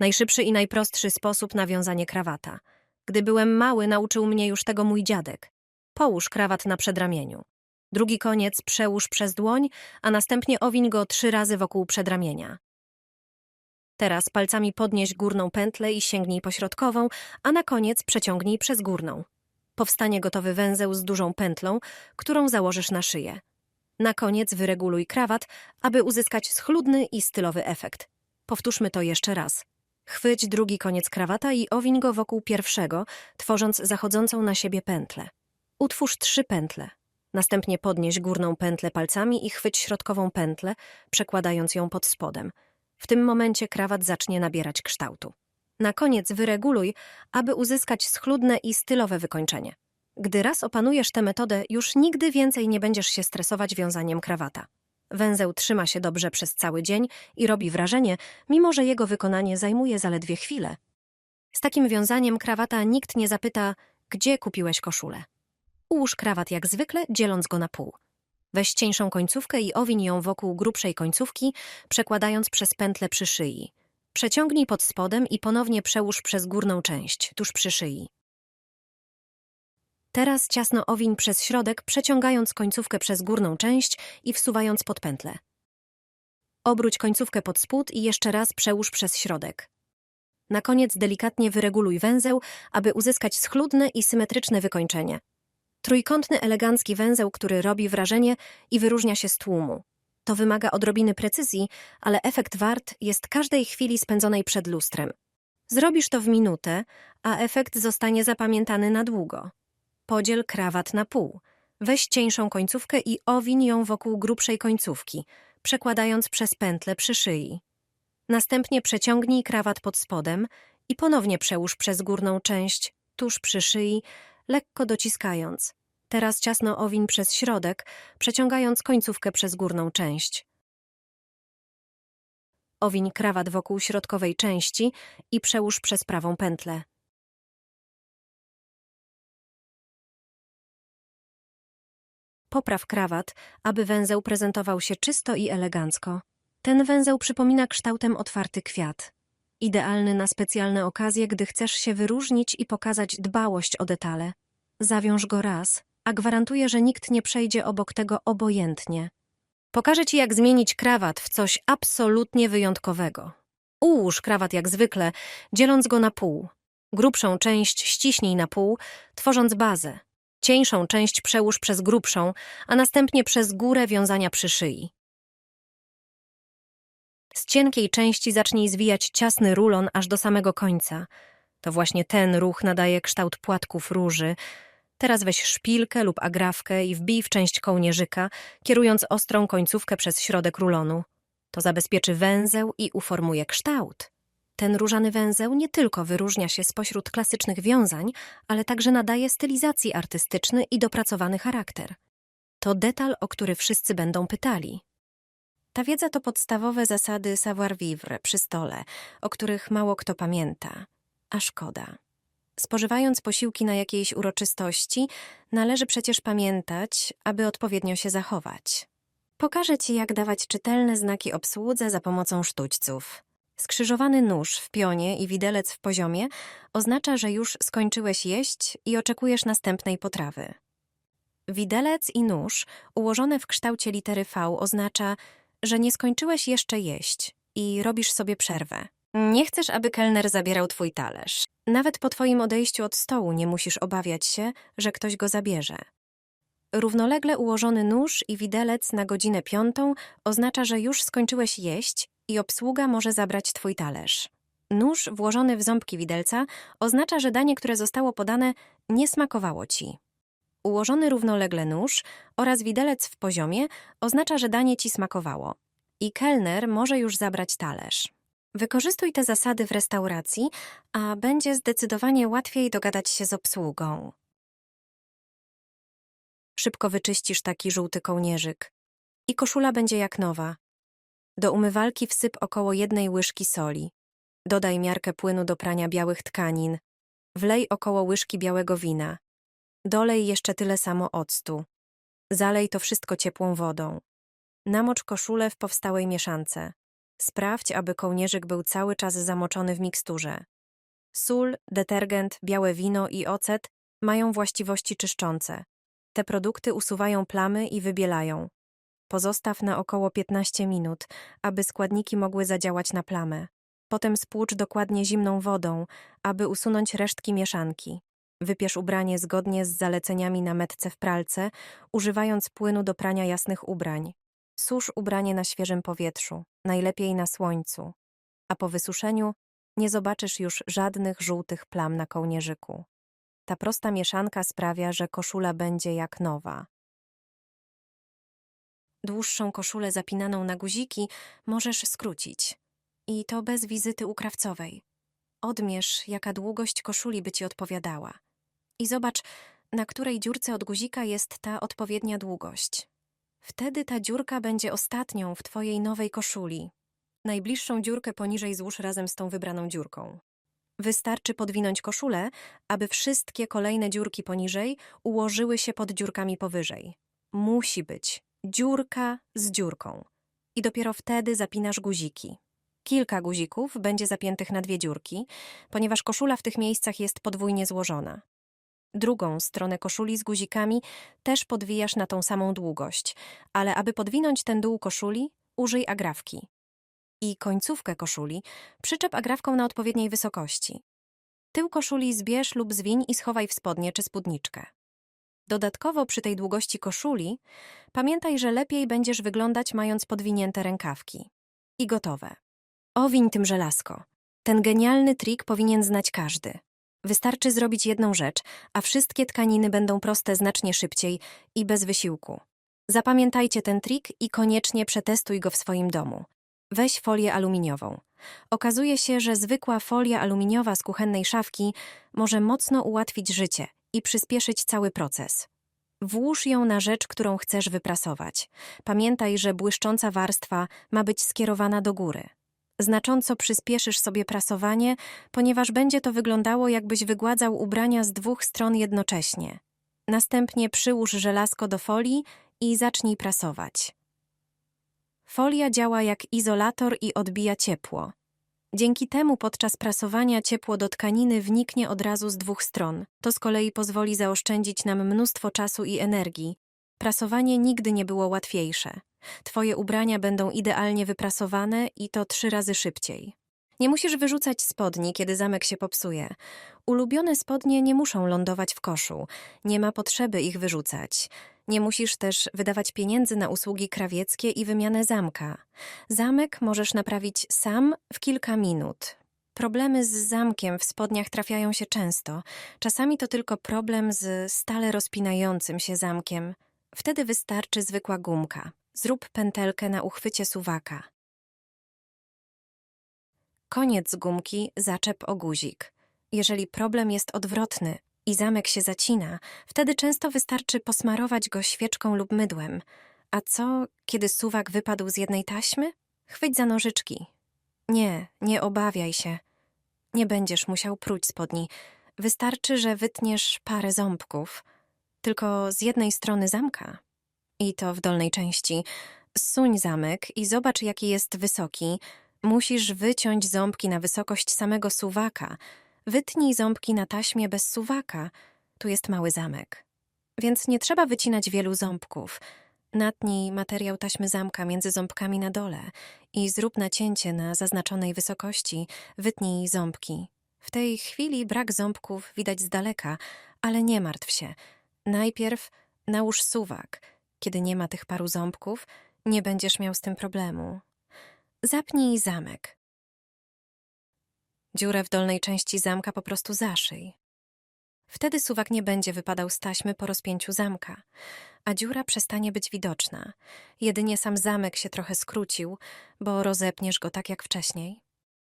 Najszybszy i najprostszy sposób na wiązanie krawata. Gdy byłem mały, nauczył mnie już tego mój dziadek. Połóż krawat na przedramieniu. Drugi koniec przełóż przez dłoń, a następnie owiń go trzy razy wokół przedramienia. Teraz palcami podnieś górną pętlę i sięgnij po środkową, a na koniec przeciągnij przez górną. Powstanie gotowy węzeł z dużą pętlą, którą założysz na szyję. Na koniec wyreguluj krawat, aby uzyskać schludny i stylowy efekt. Powtórzmy to jeszcze raz. Chwyć drugi koniec krawata i owiń go wokół pierwszego, tworząc zachodzącą na siebie pętlę. Utwórz trzy pętle. Następnie podnieś górną pętlę palcami i chwyć środkową pętlę, przekładając ją pod spodem. W tym momencie krawat zacznie nabierać kształtu. Na koniec wyreguluj, aby uzyskać schludne i stylowe wykończenie. Gdy raz opanujesz tę metodę, już nigdy więcej nie będziesz się stresować wiązaniem krawata. Węzeł trzyma się dobrze przez cały dzień i robi wrażenie, mimo że jego wykonanie zajmuje zaledwie chwilę. Z takim wiązaniem krawata nikt nie zapyta, gdzie kupiłeś koszulę. Ułóż krawat jak zwykle, dzieląc go na pół. Weź cieńszą końcówkę i owiń ją wokół grubszej końcówki, przekładając przez pętlę przy szyi. Przeciągnij pod spodem i ponownie przełóż przez górną część, tuż przy szyi. Teraz ciasno owiń przez środek, przeciągając końcówkę przez górną część i wsuwając pod pętlę. Obróć końcówkę pod spód i jeszcze raz przełóż przez środek. Na koniec delikatnie wyreguluj węzeł, aby uzyskać schludne i symetryczne wykończenie. Trójkątny, elegancki węzeł, który robi wrażenie i wyróżnia się z tłumu. To wymaga odrobiny precyzji, ale efekt wart jest każdej chwili spędzonej przed lustrem. Zrobisz to w minutę, a efekt zostanie zapamiętany na długo. Podziel krawat na pół. Weź cieńszą końcówkę i owiń ją wokół grubszej końcówki, przekładając przez pętlę przy szyi. Następnie przeciągnij krawat pod spodem i ponownie przełóż przez górną część, tuż przy szyi, lekko dociskając. Teraz ciasno owiń przez środek, przeciągając końcówkę przez górną część. Owiń krawat wokół środkowej części i przełóż przez prawą pętlę. Popraw krawat, aby węzeł prezentował się czysto i elegancko. Ten węzeł przypomina kształtem otwarty kwiat. Idealny na specjalne okazje, gdy chcesz się wyróżnić i pokazać dbałość o detale. Zawiąż go raz, a gwarantuję, że nikt nie przejdzie obok tego obojętnie. Pokażę ci, jak zmienić krawat w coś absolutnie wyjątkowego. Ułóż krawat jak zwykle, dzieląc go na pół. Grubszą część ściśnij na pół, tworząc bazę. Cieńszą część przełóż przez grubszą, a następnie przez górę wiązania przy szyi. Z cienkiej części zacznij zwijać ciasny rulon aż do samego końca. To właśnie ten ruch nadaje kształt płatków róży. Teraz weź szpilkę lub agrafkę i wbij w część kołnierzyka, kierując ostrą końcówkę przez środek rulonu. To zabezpieczy węzeł i uformuje kształt. Ten różany węzeł nie tylko wyróżnia się spośród klasycznych wiązań, ale także nadaje stylizacji artystyczny i dopracowany charakter. To detal, o który wszyscy będą pytali. Ta wiedza to podstawowe zasady savoir-vivre przy stole, o których mało kto pamięta. A szkoda. Spożywając posiłki na jakiejś uroczystości, należy przecież pamiętać, aby odpowiednio się zachować. Pokażę Ci, jak dawać czytelne znaki obsłudze za pomocą sztućców. Skrzyżowany nóż w pionie i widelec w poziomie oznacza, że już skończyłeś jeść i oczekujesz następnej potrawy. Widelec i nóż ułożone w kształcie litery V oznacza, że nie skończyłeś jeszcze jeść i robisz sobie przerwę. Nie chcesz, aby kelner zabierał twój talerz. Nawet po twoim odejściu od stołu nie musisz obawiać się, że ktoś go zabierze. Równolegle ułożony nóż i widelec na godzinę piątą oznacza, że już skończyłeś jeść i obsługa może zabrać twój talerz. Nóż włożony w ząbki widelca oznacza, że danie, które zostało podane, nie smakowało ci. Ułożony równolegle nóż oraz widelec w poziomie oznacza, że danie ci smakowało. I kelner może już zabrać talerz. Wykorzystuj te zasady w restauracji, a będzie zdecydowanie łatwiej dogadać się z obsługą. Szybko wyczyścisz taki żółty kołnierzyk i koszula będzie jak nowa. Do umywalki wsyp około jednej łyżki soli. Dodaj miarkę płynu do prania białych tkanin. Wlej około łyżki białego wina. Dolej jeszcze tyle samo octu. Zalej to wszystko ciepłą wodą. Namocz koszulę w powstałej mieszance. Sprawdź, aby kołnierzyk był cały czas zamoczony w miksturze. Sól, detergent, białe wino i ocet mają właściwości czyszczące. Te produkty usuwają plamy i wybielają. Pozostaw na około 15 minut, aby składniki mogły zadziałać na plamę. Potem spłucz dokładnie zimną wodą, aby usunąć resztki mieszanki. Wypierz ubranie zgodnie z zaleceniami na metce w pralce, używając płynu do prania jasnych ubrań. Susz ubranie na świeżym powietrzu, najlepiej na słońcu, a po wysuszeniu nie zobaczysz już żadnych żółtych plam na kołnierzyku. Ta prosta mieszanka sprawia, że koszula będzie jak nowa. Dłuższą koszulę zapinaną na guziki możesz skrócić. I to bez wizyty u krawcowej. Odmierz, jaka długość koszuli by ci odpowiadała. I zobacz, na której dziurce od guzika jest ta odpowiednia długość. Wtedy ta dziurka będzie ostatnią w twojej nowej koszuli. Najbliższą dziurkę poniżej złóż razem z tą wybraną dziurką. Wystarczy podwinąć koszulę, aby wszystkie kolejne dziurki poniżej ułożyły się pod dziurkami powyżej. Musi być dziurka z dziurką. I dopiero wtedy zapinasz guziki. Kilka guzików będzie zapiętych na dwie dziurki, ponieważ koszula w tych miejscach jest podwójnie złożona. Drugą stronę koszuli z guzikami też podwijasz na tą samą długość, ale aby podwinąć ten dół koszuli, użyj agrafki. I końcówkę koszuli przyczep agrafką na odpowiedniej wysokości. Tył koszuli zbierz lub zwiń i schowaj w spodnie czy spódniczkę. Dodatkowo przy tej długości koszuli pamiętaj, że lepiej będziesz wyglądać mając podwinięte rękawki. I gotowe. Owiń tym żelazko. Ten genialny trik powinien znać każdy. Wystarczy zrobić jedną rzecz, a wszystkie tkaniny będą proste znacznie szybciej i bez wysiłku. Zapamiętajcie ten trik i koniecznie przetestuj go w swoim domu. Weź folię aluminiową. Okazuje się, że zwykła folia aluminiowa z kuchennej szafki może mocno ułatwić życie i przyspieszyć cały proces. Włóż ją na rzecz, którą chcesz wyprasować. Pamiętaj, że błyszcząca warstwa ma być skierowana do góry. Znacząco przyspieszysz sobie prasowanie, ponieważ będzie to wyglądało, jakbyś wygładzał ubrania z dwóch stron jednocześnie. Następnie przyłóż żelazko do folii i zacznij prasować. Folia działa jak izolator i odbija ciepło. Dzięki temu podczas prasowania ciepło do tkaniny wniknie od razu z dwóch stron. To z kolei pozwoli zaoszczędzić nam mnóstwo czasu i energii. Prasowanie nigdy nie było łatwiejsze. Twoje ubrania będą idealnie wyprasowane i to trzy razy szybciej. Nie musisz wyrzucać spodni, kiedy zamek się popsuje. Ulubione spodnie nie muszą lądować w koszu. Nie ma potrzeby ich wyrzucać. Nie musisz też wydawać pieniędzy na usługi krawieckie i wymianę zamka. Zamek możesz naprawić sam w kilka minut. Problemy z zamkiem w spodniach trafiają się często. Czasami to tylko problem z stale rozpinającym się zamkiem. Wtedy wystarczy zwykła gumka. Zrób pętelkę na uchwycie suwaka. Koniec gumki zaczep o guzik. Jeżeli problem jest odwrotny i zamek się zacina, wtedy często wystarczy posmarować go świeczką lub mydłem. A co, kiedy suwak wypadł z jednej taśmy? Chwyć za nożyczki. Nie, nie obawiaj się. Nie będziesz musiał pruć spodni. Wystarczy, że wytniesz parę ząbków. Tylko z jednej strony zamka. I to w dolnej części. Zsuń zamek i zobacz, jaki jest wysoki. Musisz wyciąć ząbki na wysokość samego suwaka. Wytnij ząbki na taśmie bez suwaka. Tu jest mały zamek. Więc nie trzeba wycinać wielu ząbków. Natnij materiał taśmy zamka między ząbkami na dole i zrób nacięcie na zaznaczonej wysokości. Wytnij ząbki. W tej chwili brak ząbków widać z daleka, ale nie martw się. Najpierw nałóż suwak. Kiedy nie ma tych paru ząbków, nie będziesz miał z tym problemu. Zapnij zamek. Dziurę w dolnej części zamka po prostu zaszyj. Wtedy suwak nie będzie wypadał z taśmy po rozpięciu zamka, a dziura przestanie być widoczna. Jedynie sam zamek się trochę skrócił, bo rozepniesz go tak jak wcześniej.